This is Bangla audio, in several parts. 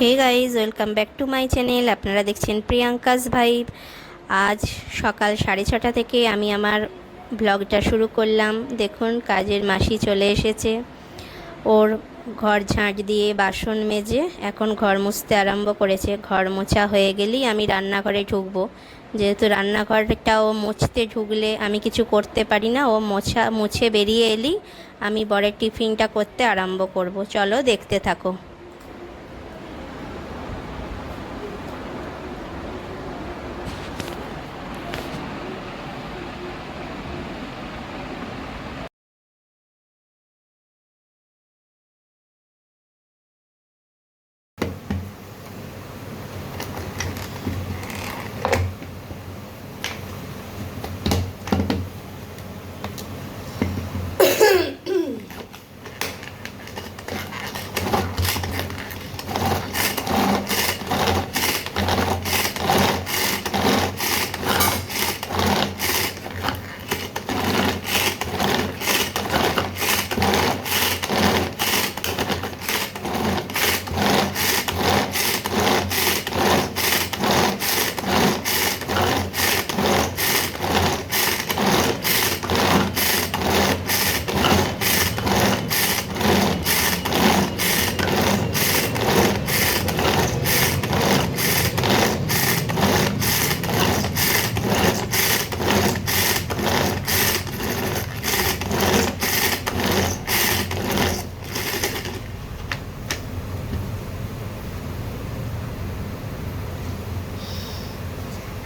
Hey guys welcome back to my channel আপনারা দেখছেন প্রিয়াঙ্কাস ভাইব আজ সকাল সাড়ে ছটা থেকে আমি আমার ব্লগটা শুরু করলাম। দেখুন, কাজের মাসি চলে এসেছে। ওর ঘর ঝাঁট দিয়ে বাসন মেজে এখন ঘর মুছতে আরম্ভ করেছে। ঘর মোছা হয়ে গেলেই আমি রান্নাঘরে ঢুকবো। যেহেতু রান্নাঘরটা ও মুছতে ঢুকলে আমি কিছু করতে পারি না, ও মোছা, মুছে বেরিয়ে এলেই আমি বরের টিফিনটা করতে আরম্ভ করব। চলো দেখতে থাকো।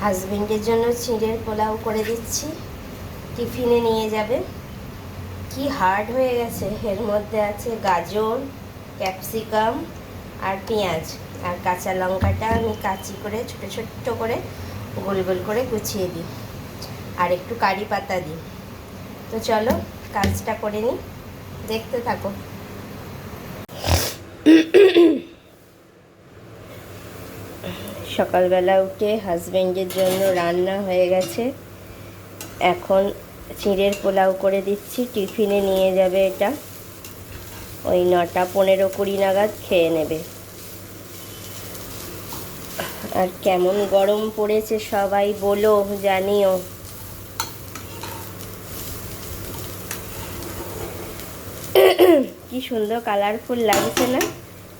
হাজবেন্ডের জন্য চিঁড়ের পোলাও করে দিচ্ছি। টিফিনে নিয়ে যাবে। কি হার্ড হয়ে গেছে। এর মধ্যে আছে গাজর ক্যাপসিকাম আর পেঁয়াজ। আর কাঁচা লঙ্কাটা আমি কাচি করে, ছোটো ছোট্ট করে গোল গোল করে কুচিয়ে দিই। আর একটু কারি পাতা দিই। তো চলো, কাজটা করে নিই। দেখতে থাকো। সকালবেলা উঠে হাজব্যান্ডের জন্য রান্না হয়ে গেছে। এখন চিঁড়ের পোলাও করে দিচ্ছি, টিফিনে নিয়ে যাবে এটা। ওই নটা পনেরো কুড়ি নাগাদ খেয়ে নেবে। আর কেমন গরম পড়েছে সবাই বলো, জানিও। কি সুন্দর কালারফুল লাগছে না?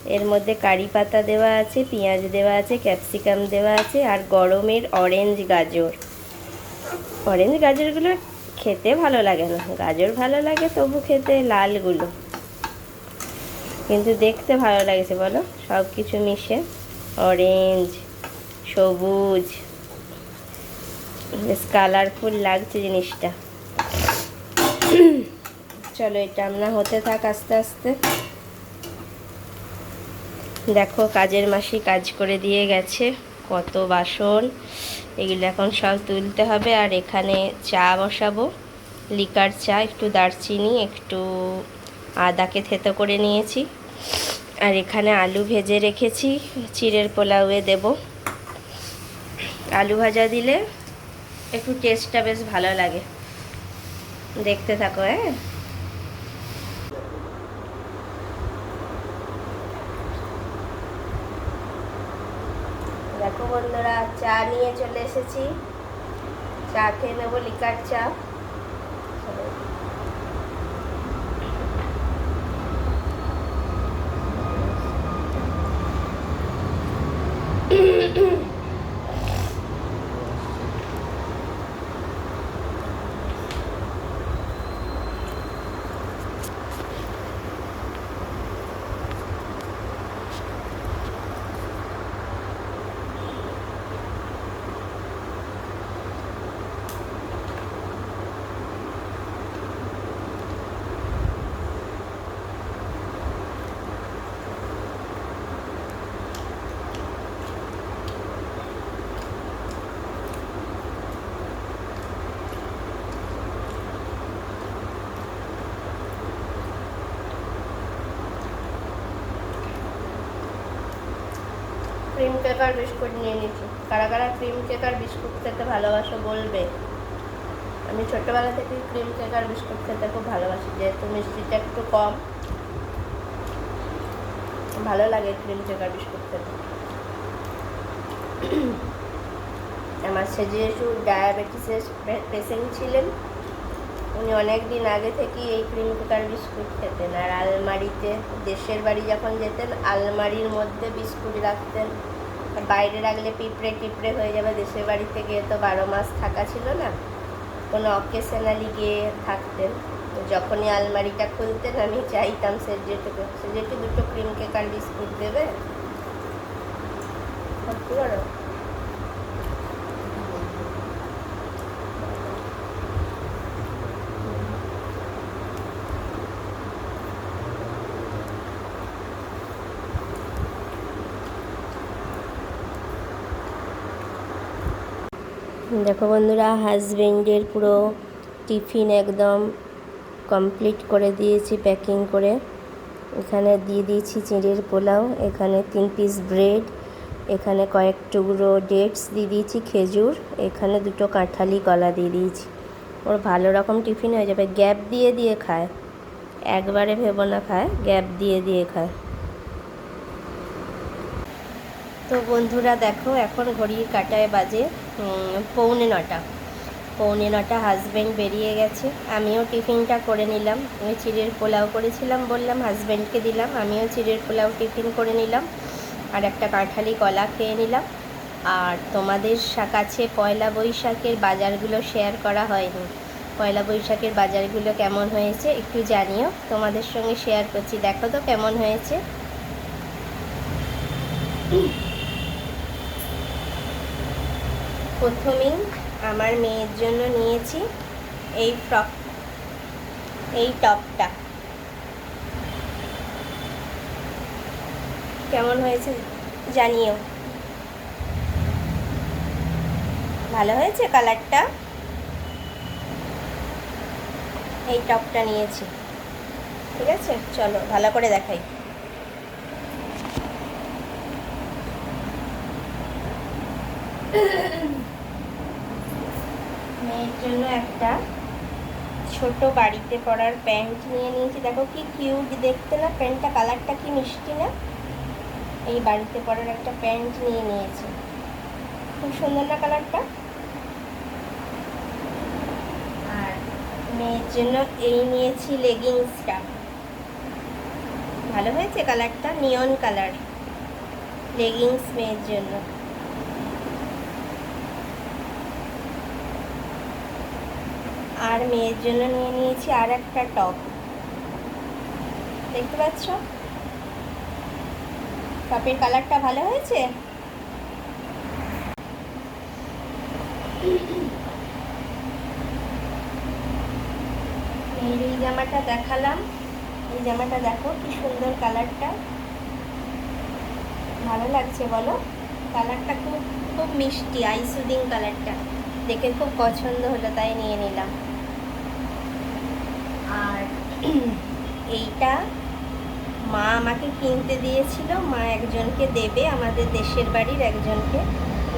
এর মধ্যে কারি পাতা দেওয়া আছে, পেঁয়াজ দেওয়া আছে, ক্যাপসিকাম দেওয়া আছে, আর গরমের অরেঞ্জ গাজর। অরেঞ্জ গাজরগুলো খেতে ভালো লাগে না। গাজর ভালো লাগে, তবু খেতে লালগুলো। কিন্তু দেখতে ভালো লাগছে, বলো? সব কিছু মিশে। অরেঞ্জ সবুজ। বেশ কালারফুল লাগছে জিনিসটা। চলো, এটা আমরা হতে থাক আস্তে আস্তে। দেখো, কাজের মাসি কাজ করে দিয়ে গেছে। কত বাসন। এগুলো এখন সব তুলতে হবে আর এখানে চা বসাবো। লিকার চা, একটু দারচিনি, একটু আদাকে থেতো করে নিয়েছি। আর এখানে আলু ভেজে রেখেছি, চিড়ের পোলাওয়ে দেব। আলু ভাজা দিলে একটু টেস্টটা বেশ ভালো লাগে। দেখতে থাকো হ্যাঁ? বন্ধুরা চা নিয়ে চলে এসেছি। চা খেয়ে নেব লিকার চা। আর বিস্কুট নিয়ে নিচ্ছি। কারা কারা ক্রিম কেক আর বিস্কুট খেতে ভালোবাসো বলবে। আমি ছোটোবেলা থেকে ক্রিম কেক আর বিস্কুট খেতে খুব ভালোবাসি, যেহেতু মিষ্টিটা একটু কম। ভালো লাগে ক্রিম চোকার বিস্কুট খেতে। আমার সেজেশু ডায়াবেটিসের পেশেন্ট ছিলেন। উনি অনেক দিন আগে থেকেই এই ক্রিম কুকার বিস্কুট খেতেন। আর আলমারিতে, দেশের বাড়ি যখন যেতেন, আলমারির মধ্যে বিস্কুট রাখতেন। বাইরে রাখলে পিঁপড়ে টিপড়ে হয়ে যাবে, দেশের বাড়িতে গিয়ে তো বারো মাস থাকা ছিল না। কোনো অকেশনালি গিয়ে থাকতেন। যখনই আলমারিটা খুলতেন, আমি চাইতাম সে যেটুকু, সে যেটু দুটো ক্রিম কেক আর বিস্কুট দেবে। সত্যি দেখো বন্ধুরা হাজবেন্ডের পুরো টিফিন একদম কমপ্লিট করে দিয়েছি প্যাকিং করে। এখানে দিয়ে দিয়েছি চিঁড়ের পোলাও, এখানে তিন পিস ব্রেড এখানে কয়েক টুকরো ডেটস দিয়ে দিয়েছি খেজুর, এখানে দুটো কাঁঠালি কলা দিয়ে দিয়েছি। ওর ভালো রকম টিফিন হয়ে যাবে গ্যাপ দিয়ে দিয়ে খায়। একবারে ভেবো না খায় গ্যাপ দিয়ে দিয়ে খায়। তো বন্ধুরা দেখো, এখন ঘড়ির কাটায় বাজে পৌনে নটা। পৌনে নটা হাজব্যান্ড বেরিয়ে গেছে। আমিও টিফিনটা করে নিলাম। আমি চিড়ের পোলাও করেছিলাম বললাম হাজব্যান্ডকে দিলাম। আমিও চিড়ের পোলাও টিফিন করে নিলাম। আর একটা কাঁঠালি কলা খেয়ে নিলাম। আর তোমাদের কাছে পয়লা বৈশাখের বাজারগুলো শেয়ার করা হয়নি। পয়লা বৈশাখের বাজারগুলো কেমন হয়েছে একটু জানিও। তোমাদের সঙ্গে শেয়ার করছি। দেখো তো কেমন হয়েছে। প্রথমেই আমার মেয়ের জন্য নিয়েছি এই ফ্রক, এই টপটা। কেমন হয়েছে জানিও। ভালো হয়েছে কালারটা? এই টপটা নিয়েছি। ঠিক আছে? চলো, ভালো করে দেখাই। মেয়ের জন্য একটা ছোট বাড়িতে পরার প্যান্ট নিয়ে নিয়েছি। দেখো কি কিউট দেখতে না, প্যান্টটা কালারটা কি মিষ্টি না? এই বাড়িতে পরার একটা প্যান্ট নিয়ে নিয়েছি। খুব সুন্দর না কালারটা? আর মেয়ের জন্য এই নিয়েছি লেগিংসটা ভালো হয়েছে কালারটা? নিয়ন কালার লেগিংস মেয়ের জন্য। আর মেয়ের জন্য নিয়ে নিয়েছি আর একটা টপ। দেখতে পাচ্ছ? টপের কালারটা ভালো হয়েছে? এই জামাটা দেখালাম। এই জামাটা দেখো কি সুন্দর কালারটা। ভালো লাগছে বলো? কালারটা খুব খুব মিষ্টি, আইসুদিং কালারটা। দেখে খুব পছন্দ হলো, তাই নিয়ে নিলাম। এইটা মা আমাকে কিনতে দিয়েছিল, মা একজনকে দেবে, আমাদের দেশের বাড়ির একজনকে,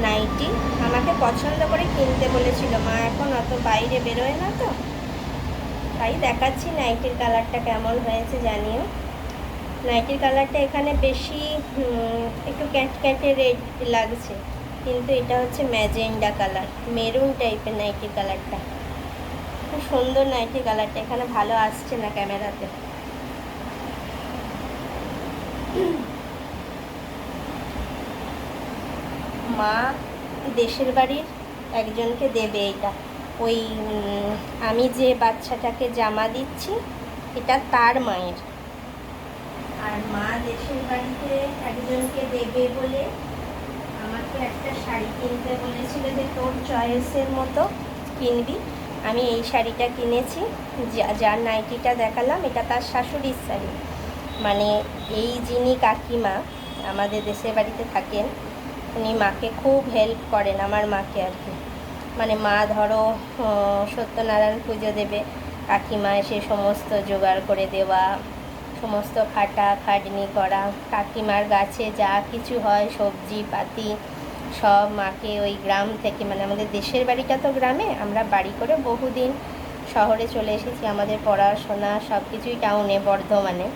নাইটি। আমাকে পছন্দ করে কিনতে বলেছিল, মা এখন অত বাইরে বেরোয় না তো। তাই দেখাচ্ছি নাইটির কালারটা কেমন হয়েছে, জানিও। নাইটির কালারটা এখানে বেশি একটু ক্যাট ক্যাটে রেড লাগছে। কিন্তু এটা হচ্ছে ম্যাজেন্ডা কালার, মেরুন টাইপের নাইটির কালারটা। খুব সুন্দর নাইটি কালারটা, এখানে ভালো আসছে না ক্যামেরাতে। মা দেশের বাড়ির একজনকে দেবে এটা। ওই আমি যে বাচ্চাটাকে জামা দিচ্ছি, এটা তার মায়ের। আর মা দেশের বাড়িতে একজনকে দেবে বলে আমাকে একটা শাড়ি কিনতে বলেছিল যে তোর চয়েসের মতো কিনবি। আমি এই শাড়িটা কিনেছি যার নাইটিটা দেখালাম, এটা তার শাশুড়ির শাড়ি। মানে এই যিনি কাকিমা আমাদের দেশের বাড়িতে থাকেন, উনি মাকে খুব হেল্প করেন আমার মাকে আর কি। মানে মা ধরো সত্যনারায়ণ পুজো দেবে, কাকিমা এসে সমস্ত জোগাড় করে দেওয়া, সমস্ত খাটা খাটনি করা, কাকিমার গাছে যা কিছু হয় সবজি পাতি সব মাকে ওই গ্রাম থেকে মানে আমাদের দেশের বাড়িটা তো গ্রামে, আমরা বাড়ি করে বহুদিন শহরে চলে এসেছি। আমাদের পড়াশোনা সব কিছুই টাউনে, বর্ধমানে।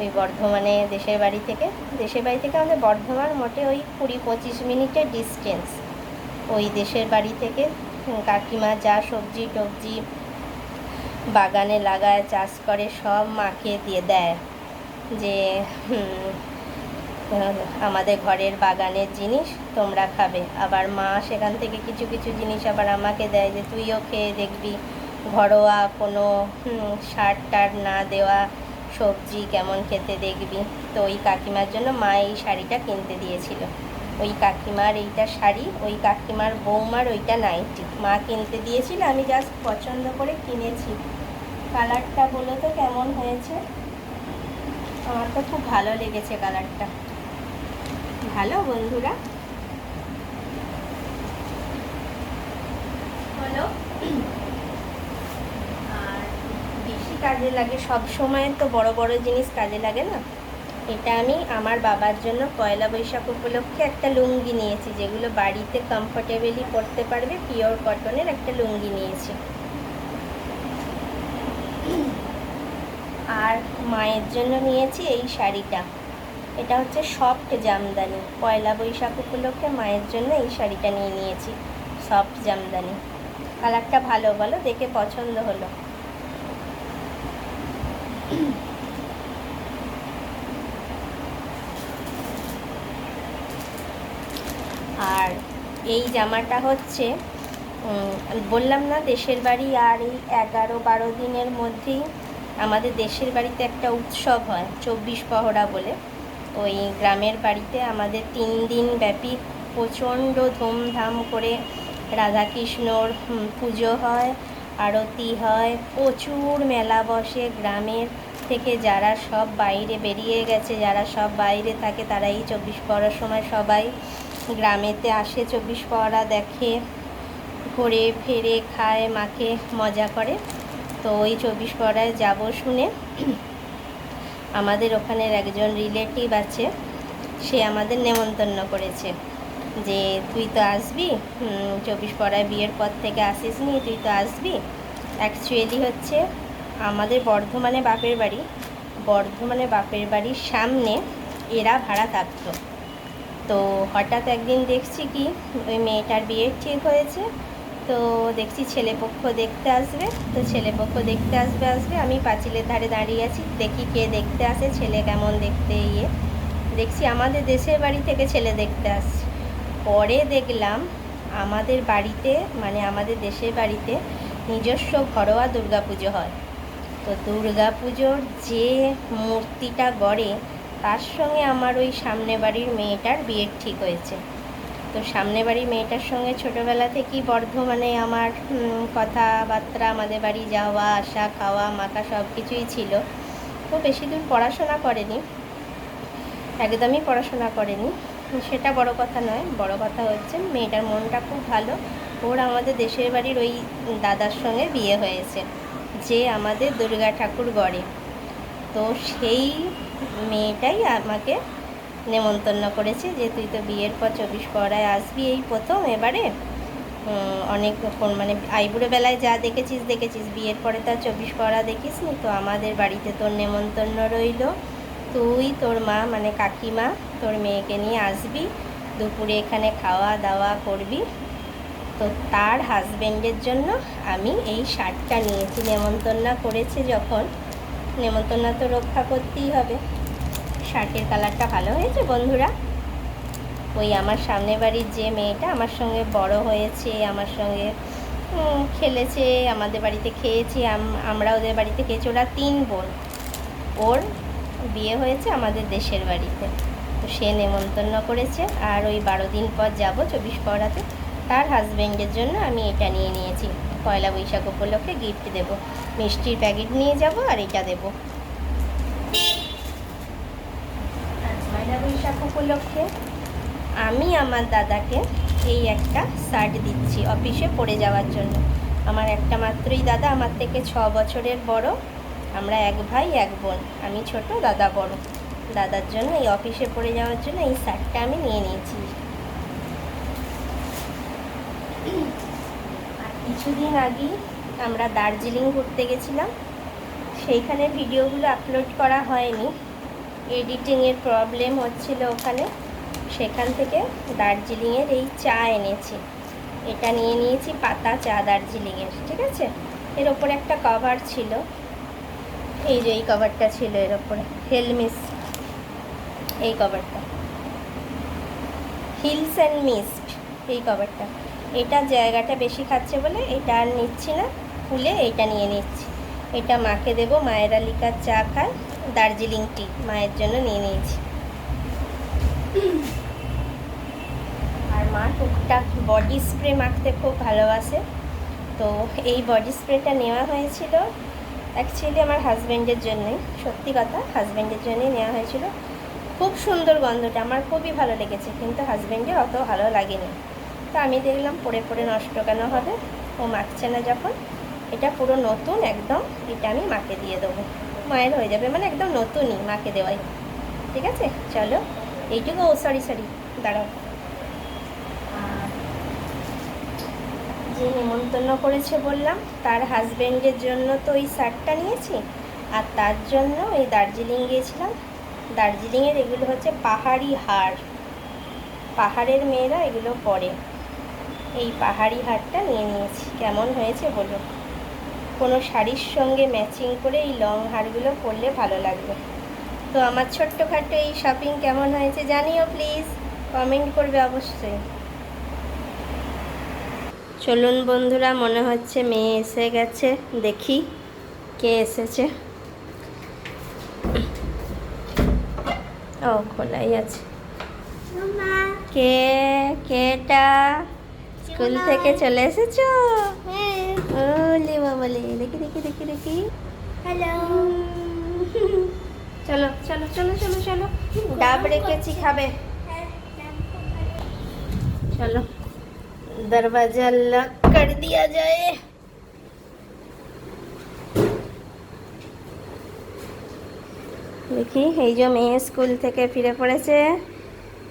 ওই বর্ধমানে দেশের বাড়ি থেকে, দেশের বাড়ি থেকে আমাদের বর্ধমান মোটে ওই কুড়ি পঁচিশ মিনিটের ডিস্টেন্স। ওই দেশের বাড়ি থেকে কাকিমা যা সবজি টবজি বাগানে লাগায়, চাষ করে, সব মাকে দিয়ে দেয়। যে আমাদের ঘরের বাগানের জিনিস তোমরা খাবে। আবার মা সেখান থেকে কিছু কিছু জিনিস আবার আমাকে দেয় যে তুইও খেয়ে দেখবি। ঘরোয়া কোনো সার টার না দেওয়া সবজি কেমন খেতে দেখবি। তো ওই কাকিমার জন্য মা এই শাড়িটা কিনতে দিয়েছিল। ওই কাকিমার এইটা শাড়ি, ওই কাকিমার বৌমার ওইটা নাইটি। মা কিনতে দিয়েছিল, আমি জাস্ট পছন্দ করে কিনেছি। কালারটা বলো তো কেমন হয়েছে? আমার তো খুব ভালো লেগেছে কালারটা ভালো বন্ধুরা। আর বেশি কাজে লাগে, সব সময় তো বড় বড় জিনিস কাজে লাগে না? এটা আমি আমার বাবার জন্য পয়লা বৈশাখ উপলক্ষে একটা লুঙ্গি নিয়েছি, যেগুলো বাড়িতে কমফোর্টেবলি পরতে পারবে পিওর কটনের একটা লুঙ্গি নিয়েছি। আর মায়ের জন্য নিয়েছি এই শাড়িটা। এটা হচ্ছে সফট জামদানি। পয়লা বৈশাখ উপলক্ষে মায়ের জন্য এই শাড়িটা নিয়ে নিয়েছি, সফট জামদানি। কালারটা ভালো বলো, দেখে পছন্দ হলো। আর এই জামাটা হচ্ছে বললাম না দেশের বাড়ি আর এই এগারো বারো দিনের মধ্যেই আমাদের দেশের বাড়িতে একটা উৎসব হয়, চব্বিশ পহরা বলে। ওই গ্রামের বাড়িতে আমাদের তিন দিন ব্যাপী প্রচণ্ড ধুমধাম করে রাধাকৃষ্ণর পুজো হয়, আরতি হয়। প্রচুর মেলা বসে গ্রামের থেকে যারা সব বাইরে বেরিয়ে গেছে, যারা সব বাইরে থাকে তারা এই চব্বিশ পহরার সময় সবাই গ্রামেতে আসে, চব্বিশ পহরা দেখে, ঘুরে ফেরে খায় মাকে মজা করে। তো ওই চব্বিশ পহরায় যাব শুনে আমাদের ওখানের একজন রিলেটিভ আছে, সে আমাদের নেমন্তন্ন করেছে যে, তুই তো আসবি? চব্বিশ পড়ায় বিয়ের পর থেকে আসিস নি, তুই তো আসবি? অ্যাকচুয়ালি হচ্ছে আমাদের বর্ধমানে বাপের বাড়ি। বর্ধমানে বাপের বাড়ির সামনে এরা ভাড়া থাকতো। তো হঠাৎ একদিন দেখছি কি, ওই মেয়েটার বিয়ে ঠিক হয়েছে তো দেখছি ছেলেপক্ষ দেখতে আসবে। তো ছেলেপক্ষ দেখতে আসবে আসবে। আমি পাঁচিলের ধারে দাঁড়িয়ে আছি। দেখি কে দেখতে আসে, ছেলে কেমন দেখতে ইয়ে। দেখছি আমাদের দেশের বাড়ি থেকে ছেলে দেখতে আসছে। পরে দেখলাম আমাদের বাড়িতে মানে আমাদের দেশের বাড়িতে নিজস্ব ঘরোয়া দুর্গাপুজো হয়। তো দুর্গাপুজোর যে মূর্তিটা গড়ে, তার সঙ্গে আমার ওই সামনে বাড়ির মেয়েটার বিয়ের ঠিক হয়েছে। তো সামনে বাড়ির মেয়েটার সঙ্গে ছোটোবেলা থেকেই বর্ধমানে আমার কথাবার্তা, আমাদের বাড়ি যাওয়া, আসা, খাওয়া, মাখা সব কিছুই ছিল। তো বেশি দূর পড়াশোনা করেনি, একদমই পড়াশোনা করেনি। সেটা বড় কথা নয়, বড় কথা হচ্ছে মেয়েটার মনটা খুব ভালো। ওর আমাদের দেশের বাড়ির ওই দাদার সঙ্গে বিয়ে হয়েছে, যে আমাদের দুর্গা ঠাকুর গড়ে। তো সেই মেয়েটাই আমাকে নেমন্তন্ন করেছে, যে তুই তো বিয়ের পর চব্বিশ পড়ায় আসবি এই প্রথম, এবারে অনেক মানে আইবুড়ো বেলায় যা দেখেছিস দেখেছিস, বিয়ের পরে তো আর চব্বিশ পড়া দেখিস নি তো আমাদের বাড়িতে তোর নেমন্তন্ন রইল। তুই, তোর মা মানে কাকিমা, তোর মেয়েকে নিয়ে আসবি, দুপুরে এখানে খাওয়া দাওয়া করবি। তো তার হাজবেন্ডের জন্য আমি এই শার্টটা নিয়েছি, নেমন্তন্না করেছে যখন। নেমন্তন্না তো রক্ষা করতেই হবে। শার্টের কালারটা ভালো হয়েছে, বন্ধুরা? ওই আমার সামনে বাড়ির যে মেয়েটা আমার সঙ্গে বড় হয়েছে, আমার সঙ্গে খেলেছে, আমাদের বাড়িতে খেয়েছি, আম- আমরা ওদের বাড়িতে খেয়েছি, ওরা তিন বোন। ওর বিয়ে হয়েছে আমাদের দেশের বাড়িতে। তো সে নেমন্তন্ন করেছে, আর ওই বারো দিন পর যাব চব্বিশ পড়াতে তার হাজবেন্ডের জন্য আমি এটা নিয়ে নিয়েছি। পয়লা বৈশাখ উপলক্ষে গিফট দেব। মিষ্টির প্যাকেট নিয়ে যাব আর এটা দেব আর পয়লা বৈশাখ উপলক্ষে আমি আমার দাদাকে এই একটা শার্ট দিচ্ছি অফিসে পড়ে যাওয়ার জন্য। আমার একটা মাত্রই দাদা, আমার থেকে ছ বছরের বড়। আমরা এক ভাই, এক বোন। আমি ছোট, দাদা বড়। দাদার জন্য এই অফিসে পড়ে যাওয়ার জন্য এই শার্টটা আমি নিয়ে নিয়েছি। আর কিছুদিন আগেই আমরা দার্জিলিং ঘুরতে গেছিলাম। সেইখানে ভিডিওগুলো আপলোড করা হয়নি। এডিটিংয়ের প্রবলেম হচ্ছিল ওখানে। সেখান থেকে দার্জিলিংয়ের এই চা এনেছি। এটা নিয়ে নিয়েছি পাতা চা দার্জিলিংয়ের, ঠিক আছে? এর ওপরে একটা কভার ছিল। এই যে এই কভারটা ছিল এর ওপরে হেলমিস এই কভারটা হিলস অ্যান্ড মিস্ট এই কভারটা এটা জায়গাটা বেশি খাচ্ছে বলে এটা আর নিচ্ছি না। খুলে এইটা নিয়ে নিচ্ছি। এটা মাকে দেবো, মায়ের আলিকার চা খায়। দার্জিলিং টি মায়ের জন্য নিয়ে নিয়েছি। আর মা টুকটাক বডি স্প্রে মাখতে খুব ভালোবাসে। তো এই বডি স্প্রেটা নেওয়া হয়েছিল। অ্যাকচুয়ালি আমার হাজব্যান্ডের জন্যই সত্যি কথা হাজব্যান্ডের জন্যই নেওয়া হয়েছিল। খুব সুন্দর গন্ধটা, আমার খুবই ভালো লেগেছে, কিন্তু হাজব্যান্ডের অত ভালো লাগেনি। তো আমি দেখলাম পরে পরে নষ্ট কেন হবে, ও মাখছে না যখন। এটা পুরো নতুন, একদম, এটা আমি মাকে দিয়ে দেবো। মায়ের হয়ে যাবে মানে একদম নতুনই মাকে দেওয়াই। ঠিক আছে? চলো, এইটুকু, ও সরি সরি দাঁড়াও। যে নিমন্ত্রণ করেছে বললাম, তার হাজব্যান্ডের জন্য তো ওই শার্টটা নিয়েছি, আর তার জন্য ওই দার্জিলিং গিয়েছিলাম। দার্জিলিংয়ের এগুলো হচ্ছে পাহাড়ি হার পাহাড়ের মেয়েরা এগুলো পরে। এই পাহাড়ি হারটা নিয়ে নিয়েছি। কেমন হয়েছে বলো? কোনো শাড়ির সঙ্গে ম্যাচিং করে এই লং হারগুলো পরলে ভালো লাগবে। তো আমার ছোট্টখাটো এই শপিং কেমন হয়েছে জানিও প্লিজ কমেন্ট করবে অবশ্যই। চলুন বন্ধুরা মনে হচ্ছে মেয়ে এসে গেছে। দেখি কে এসেছে। ও খোলাই আছে। কে কেটা? স্কুল থেকে চলে এসেছ? ওলে বাবালে দেখি দেখি দেখি দেখি হ্যালো চলো চলো চলো চলো চলো ডাব রেখেছি খাবে चलो दरवाजा लॉक कर दिया जाए দেখি এই যে মেয়ে স্কুল থেকে ফিরে পড়েছে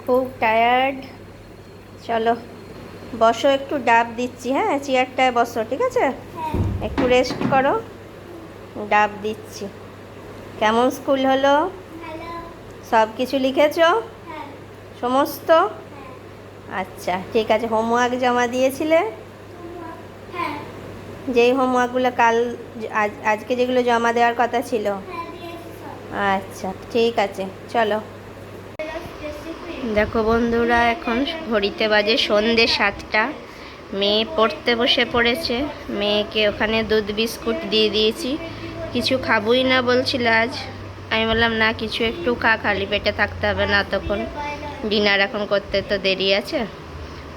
খুব টায়ার্ড চলো বসো একটু ডাব দিচ্ছি হ্যাঁ? চেয়ারটায় বসো ঠিক আছে? একটু রেস্ট করো। ডাব দিচ্ছি। কেমন স্কুল হলো? সব কিছু লিখেছো? হ্যাঁ। সমস্ত? আচ্ছা ঠিক আছে। হোমওয়ার্ক জমা দিয়েছিলে? হ্যাঁ। যেই হোমওয়ার্কগুলো কাল আজ আজকে যেগুলো জমা দেওয়ার কথা ছিল? হ্যাঁ আচ্ছা ঠিক আছে। চলো। দেখো বন্ধুরা, এখন ঘড়িতে বাজে সন্ধে সাতটা। মেয়ে পড়তে বসে পড়েছে। মেয়েকে ওখানে দুধ বিস্কুট দিয়ে দিয়েছি। কিছু খাবই না বলছিল আজ। আমি বললাম, না, কিছু একটু খা, খালি পেটে থাকতে হবে না তখন। ডিনার এখন করতে তো দেরি আছে।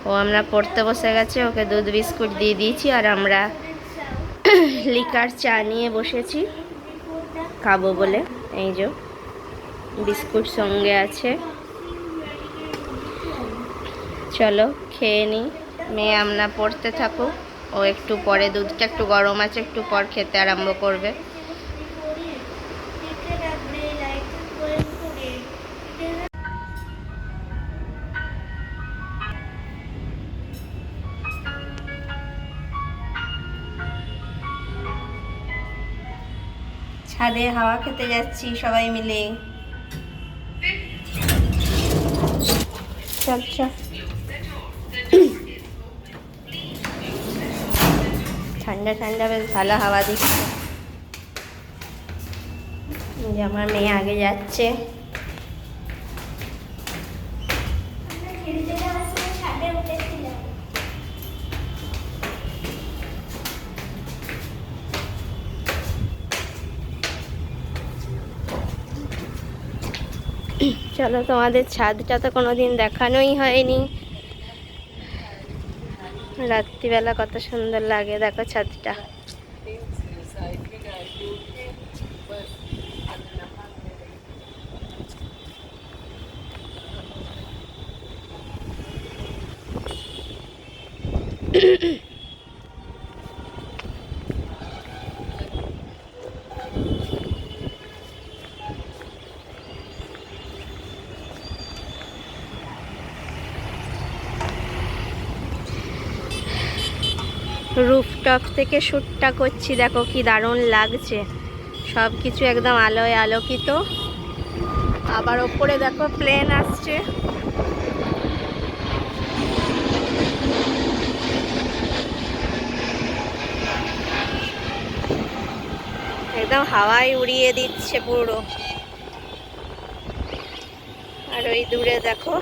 ও আমরা পড়তে বসে গেছে, ওকে দুধ বিস্কুট দিয়ে দিয়েছি আর আমরা লিকার চা নিয়ে বসেছি। খাব বলে। এই যে, বিস্কুট সঙ্গে আছে। চলো, খেয়ে নিই মেয়ে আমরা পড়তে থাকুক। ও একটু পরে, দুধটা একটু গরম আছে, একটু পর খেতে আরম্ভ করবে। ছাদে হাওয়া খেতে যাচ্ছি, সবাই মিলে। চল চল। ঠান্ডা ঠান্ডা বেশ ভালো হাওয়া দিচ্ছে যে আমার মেয়ে আগে যাচ্ছে চলো তোমাদের ছাদটা তো কোনোদিন দেখানোই হয়নি রাত্রিবেলা কত সুন্দর লাগে দেখো ছাদটা। রুফটপ থেকে শ্যুটটা করছি, দেখো কি দারুণ লাগছে। সব কিছু একদম আলোয় আলোকিত। আবার ওপরে দেখো প্লেন আসছে। একদম হাওয়ায় উড়িয়ে দিচ্ছে পুরো। আর ওই দূরে দেখো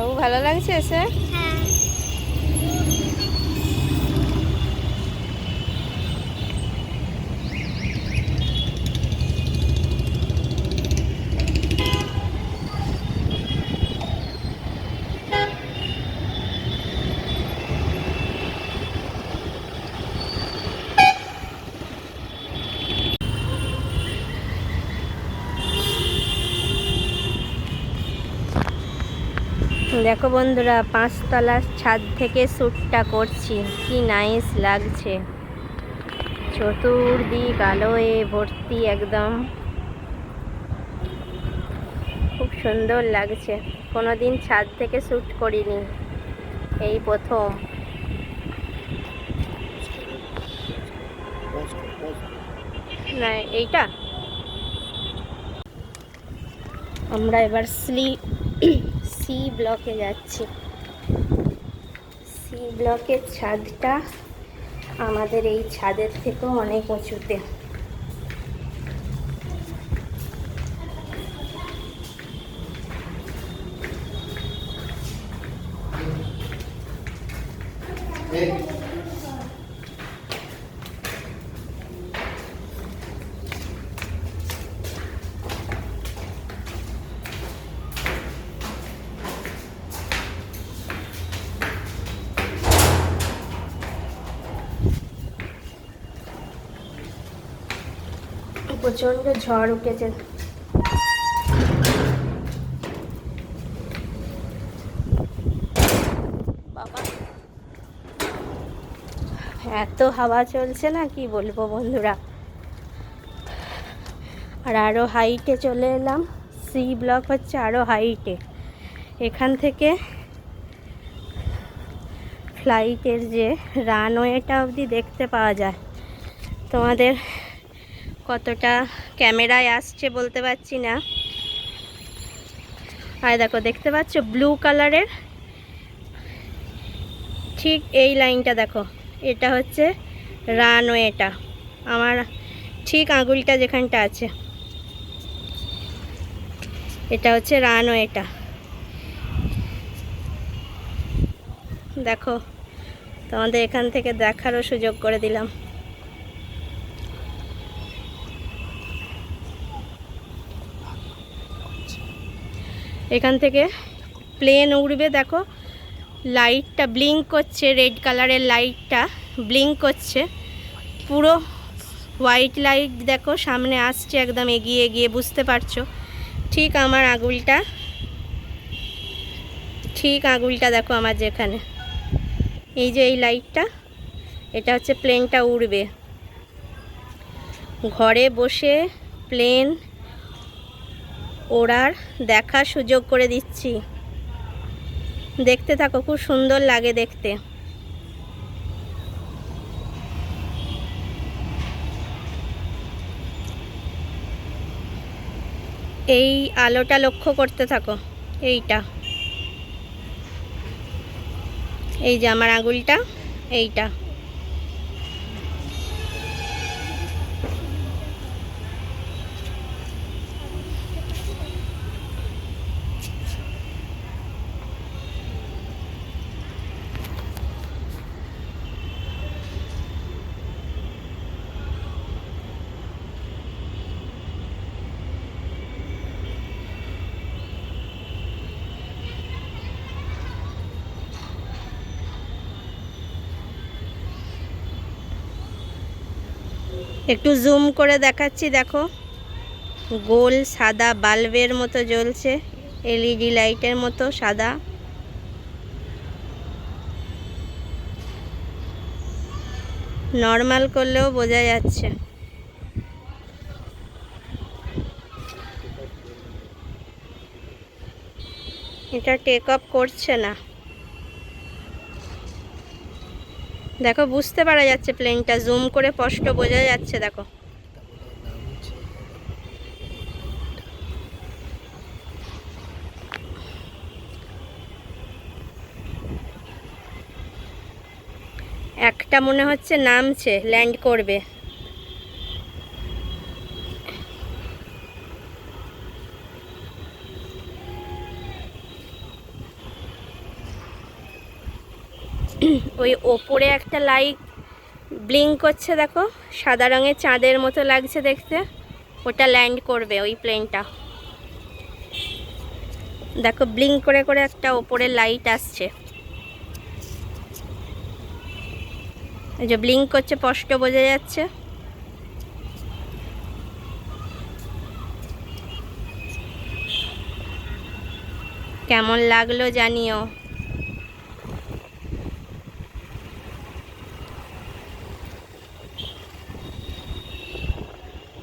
বাবু ভালো লাগছে এসে দেখো বন্ধুরা, পাঁচতলার ছাদ থেকে শ্যুটটা করছি। কি নাইস লাগছে। চতুর্দিক আলোয় ভর্তি একদম। খুব সুন্দর লাগছে। কোনো দিন ছাদ থেকে শ্যুট করিনি। এই প্রথম। না, এইটা? আমরা এবার স্লি সি ব্লকে যাচ্ছি। সি ব্লকের ছাদটা আমাদের এই ছাদের থেকেও অনেক উঁচুতে। প্রচণ্ড ঝড় উঠেছে। এত হাওয়া চলছে না, কি বলব বন্ধুরা? আর আরও হাইটে চলে এলাম। সি ব্লক হচ্ছে আরও হাইটে। এখান থেকে ফ্লাইটের যে রানওয়েটা অবধি দেখতে পাওয়া যায়। তোমাদের কতটা ক্যামেরায় আসছে বলতে পারছি না। আর দেখো, দেখতে পাচ্ছ ব্লু কালারের? ঠিক এই লাইনটা দেখো, এটা হচ্ছে রানওয়েটা। আমার ঠিক আঙুলটা যেখানটা আছে। এটা হচ্ছে রানওয়েটা। দেখো, তোমাদের এখান থেকে দেখারও সুযোগ করে দিলাম। এখান থেকে প্লেন উড়বে, দেখো। লাইটটা ব্লিঙ্ক করছে রেড কালারের লাইটটা ব্লিঙ্ক করছে। পুরো হোয়াইট লাইট দেখো, সামনে আসছে, একদম এগিয়ে এগিয়ে, বুঝতে পারছ? ঠিক আমার আঙুলটা, ঠিক আঙুলটা দেখো আমার যেখানে। এই যে এই লাইটটা এটা হচ্ছে প্লেনটা উড়বে। ঘরে বসে প্লেন ওড়ার দেখার সুযোগ করে দিচ্ছি। দেখতে থাকো, খুব সুন্দর লাগে দেখতে। এই আলোটা লক্ষ্য করতে থাকো, এইটা। এই যে আমার আঙুলটা, এইটা। একটু জুম করে দেখাচ্ছি, দেখো। গোল সাদা বাল্বের মতো জ্বলছে এলইডি লাইটের মতো সাদা। নর্মাল করলেও বোঝা যাচ্ছে। এটা টেক আপ করছে না। দেখো, বুঝতে পারা যাচ্ছে প্লেনটা জুম করে স্পষ্ট বোঝা যাচ্ছে, দেখো। একটা মনে হচ্ছে নামছে ল্যান্ড করবে। ওই ওপরে একটা লাইট ব্লিঙ্ক করছে, দেখো। সাদা রঙের চাঁদের মতো লাগছে দেখতে। ওটা ল্যান্ড করবে ওই প্লেনটা। দেখো, ব্লিঙ্ক করে করে একটা ওপরে লাইট আসছে। যে ব্লিঙ্ক করছে, স্পষ্ট বোঝা যাচ্ছে। কেমন লাগল জানিও।